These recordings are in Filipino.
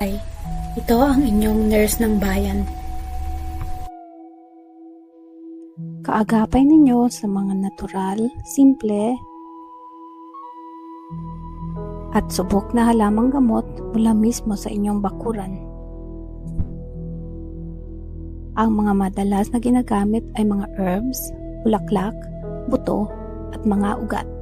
Ito ang inyong nurse ng bayan. Kaagapay ninyo sa mga natural, simple, at subok na halamang gamot mula mismo sa inyong bakuran. Ang mga madalas na ginagamit ay mga herbs, bulaklak, buto, at mga ugat.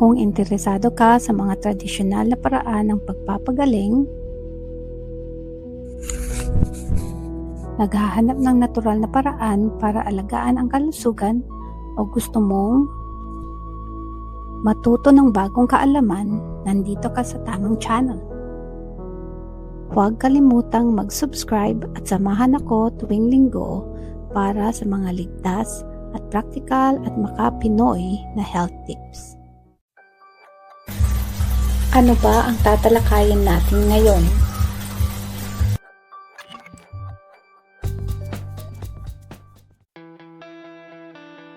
Kung interesado ka sa mga tradisyonal na paraan ng pagpapagaling, naghahanap ng natural na paraan para alagaan ang kalusugan o gusto mong matuto ng bagong kaalaman, nandito ka sa tamang channel. Huwag kalimutang mag-subscribe at samahan ako tuwing linggo para sa mga ligtas at practical at maka-Pinoy na health tips. Ano ba ang tatalakayin natin ngayon?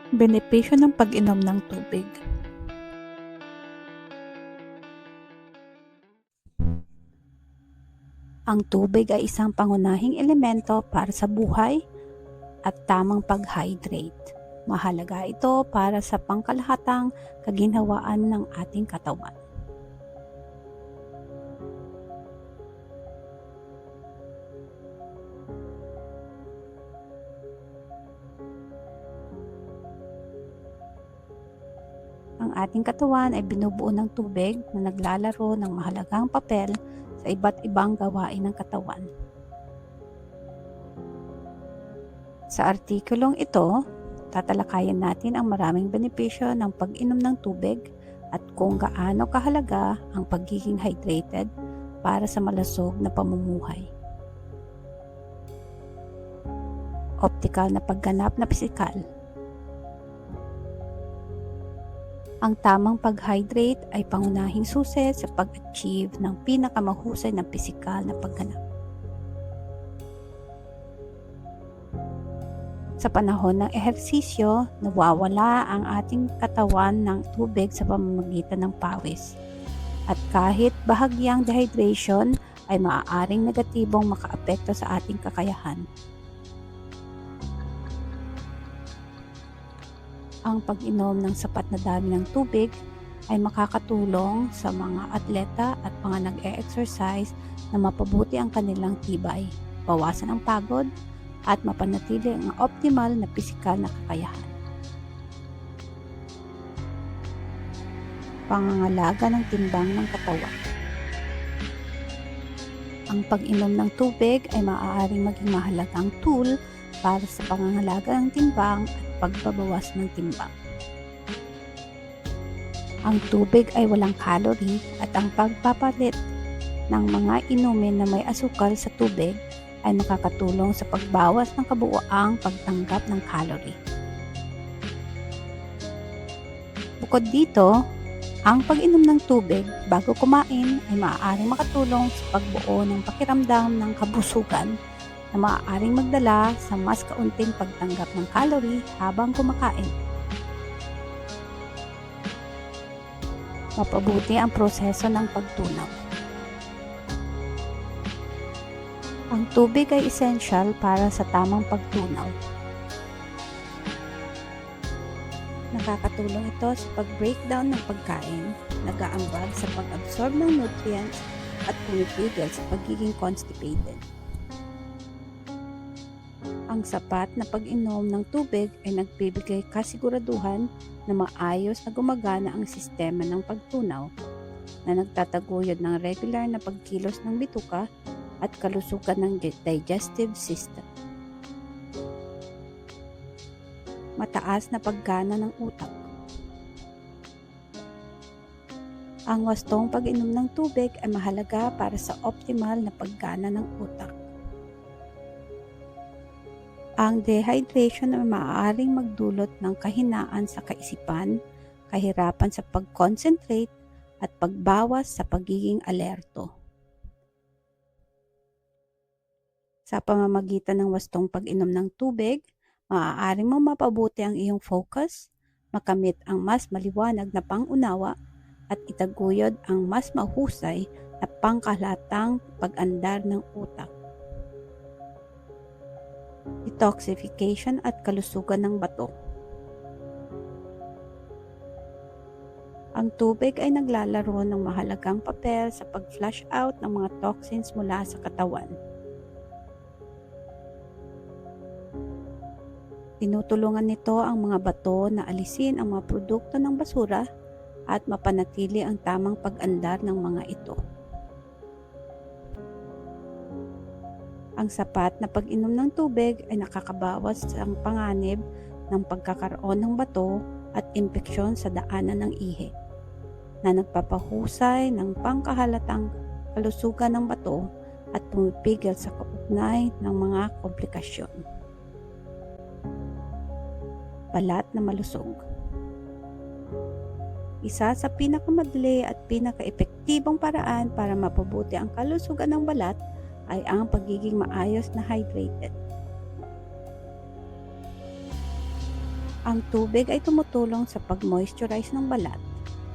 Benepisyo ng pag-inom ng tubig. Ang tubig ay isang pangunahing elemento para sa buhay at tamang pag-hydrate. Mahalaga ito para sa pangkalahatang kaginhawaan ng ating katawan. Ating katawan ay binubuo ng tubig na naglalaro ng mahalagang papel sa iba't ibang gawain ng katawan. Sa artikulong ito, tatalakayin natin ang maraming benepisyo ng pag-inom ng tubig at kung gaano kahalaga ang pagiging hydrated para sa malasog na pamumuhay. Optical na pagganap na pisikal. Ang tamang pag-hydrate ay pangunahing susi sa pag-achieve ng pinakamahusay na pisikal na pagganap. Sa panahon ng ehersisyo, nawawala ang ating katawan ng tubig sa pamamagitan ng pawis. At kahit bahagyang dehydration ay maaaring negatibong makaapekto sa ating kakayahan. Ang pag-inom ng sapat na dami ng tubig ay makakatulong sa mga atleta at mga nag-e-exercise na mapabuti ang kanilang tibay, bawasan ang pagod, at mapanatili ang optimal na pisikal na kakayahan. Pangangalaga ng timbang ng katawan Ang pag-inom ng tubig ay maaaring maging mahalagang tool para sa pangangalaga ng timbang at pagbabawas ng timbang. Ang tubig ay walang calorie at ang pagpapalit ng mga inumin na may asukal sa tubig ay makakatulong sa pagbawas ng kabuoang pagtanggap ng calorie. Bukod dito, ang pag-inom ng tubig bago kumain ay maaaring makatulong sa pagbuo ng pakiramdam ng kabusugan na maaaring magdala sa mas kaunting pagtanggap ng calorie habang kumakain. Mapabuti ang proseso ng pagtunaw. Ang tubig ay essential para sa tamang pagtunaw. Nakakatulong ito sa pag-breakdown ng pagkain, nag-aambag sa pag-absorb ng nutrients at pumipigil sa pagiging constipated. Ang sapat na pag-inom ng tubig ay nagbibigay kasiguraduhan na maayos na gumagana ang sistema ng pagtunaw na nagtataguyod ng regular na pagkilos ng bituka at kalusugan ng digestive system. Mataas na paggana ng utak. Ang wastong pag-inom ng tubig ay mahalaga para sa optimal na paggana ng utak. Ang dehydration ay maaaring magdulot ng kahinaan sa kaisipan, kahirapan sa pag-concentrate, at pagbawas sa pagiging alerto. Sa pamamagitan ng wastong pag-inom ng tubig, maaaring mo mapabuti ang iyong focus, makamit ang mas maliwanag na pangunawa, at itaguyod ang mas mahusay na pangkalatang pag-andar ng utak. Detoxification at kalusugan ng bato. Ang tubig ay naglalaro ng mahalagang papel sa pag-flush out ng mga toxins mula sa katawan. Tinutulungan nito ang mga bato na alisin ang mga produkto ng basura at mapanatili ang tamang pag-andar ng mga ito. Ang sapat na pag-inom ng tubig ay nakakabawas ng panganib ng pagkakaroon ng bato at impeksyon sa daanan ng ihi na nagpapahusay ng pangkahalatang kalusugan ng bato at pumipigil sa kaugnay ng mga komplikasyon. Balat na malusog Isa sa pinakamadali at pinakaepektibong paraan para mapabuti ang kalusugan ng balat ay ang pagiging maayos na hydrated. Ang tubig ay tumutulong sa pag-moisturize ng balat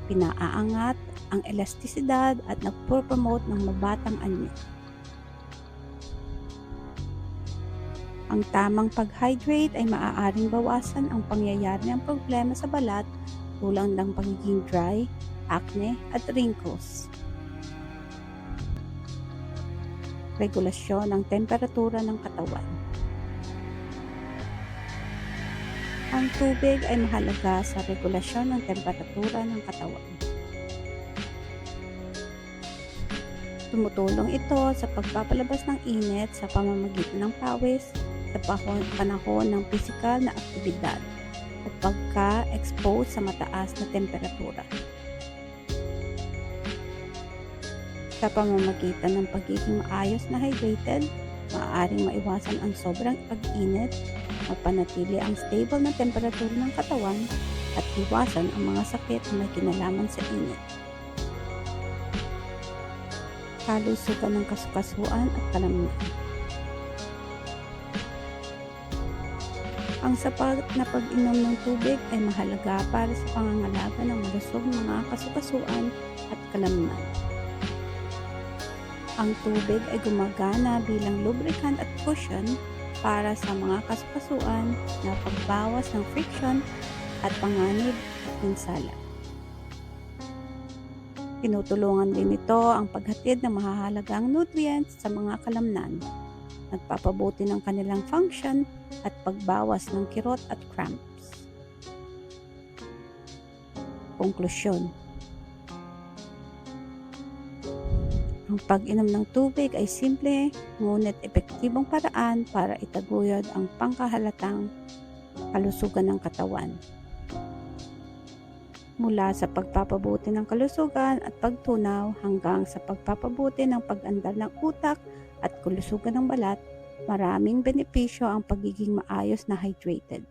pinaaangat ang elastisidad at nagpo-promote ng mabatang anyo. Ang tamang pag-hydrate ay maaaring bawasan ang pangyayari ng problema sa balat tulad ng pagiging dry, acne at wrinkles. Regulasyon ng temperatura ng katawan. Ang tubig ay mahalaga sa regulasyon ng temperatura ng katawan. Tumutulong ito sa pagpapalabas ng init sa pamamagitan ng pawis sa panahon ng pisikal na aktibidad o pagka-expose sa mataas na temperatura. Sa pamamagitan ng pagiging maayos na hydrated, maaaring maiwasan ang sobrang pag-init mapanatili ang stable na temperatura ng katawan at iwasan ang mga sakit na kinalaman sa init. Kalusugan ng kasukasuan at kalamnan. Ang sapat na pag-inom ng tubig ay mahalaga para sa pangangalaga ng malusog mga kasukasuan at kalamnan. Ang tubig ay gumagana bilang lubricant at cushion para sa mga kasukasuan na pagbawas ng friction at panganib at pinsala. Tinutulungan din ito ang paghatid ng mahahalagang nutrients sa mga kalamnan, nagpapabuti ng kanilang function at pagbawas ng kirot at cramps. Konklusyon Ang pag-inom ng tubig ay simple ngunit epektibong paraan para itaguyod ang pangkahalatang kalusugan ng katawan. Mula sa pagpapabuti ng kalusugan at pagtunaw hanggang sa pagpapabuti ng pag-andar ng utak at kalusugan ng balat, maraming benepisyo ang pagiging maayos na hydrated.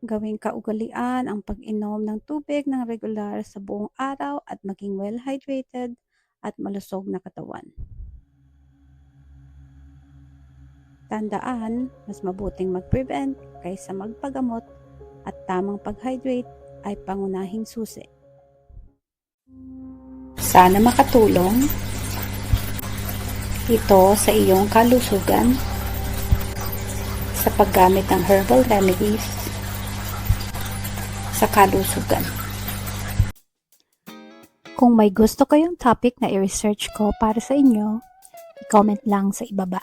Gawing kaugalian ang pag-inom ng tubig ng regular sa buong araw at maging well-hydrated at malusog na katawan. Tandaan, mas mabuting mag-prevent kaysa magpagamot at tamang pag-hydrate ay pangunahing susi. Sana makatulong ito sa iyong kalusugan sa paggamit ng herbal remedies sa kalusugan. Kung may gusto kayong topic na i-research ko para sa inyo, i-comment lang sa ibaba.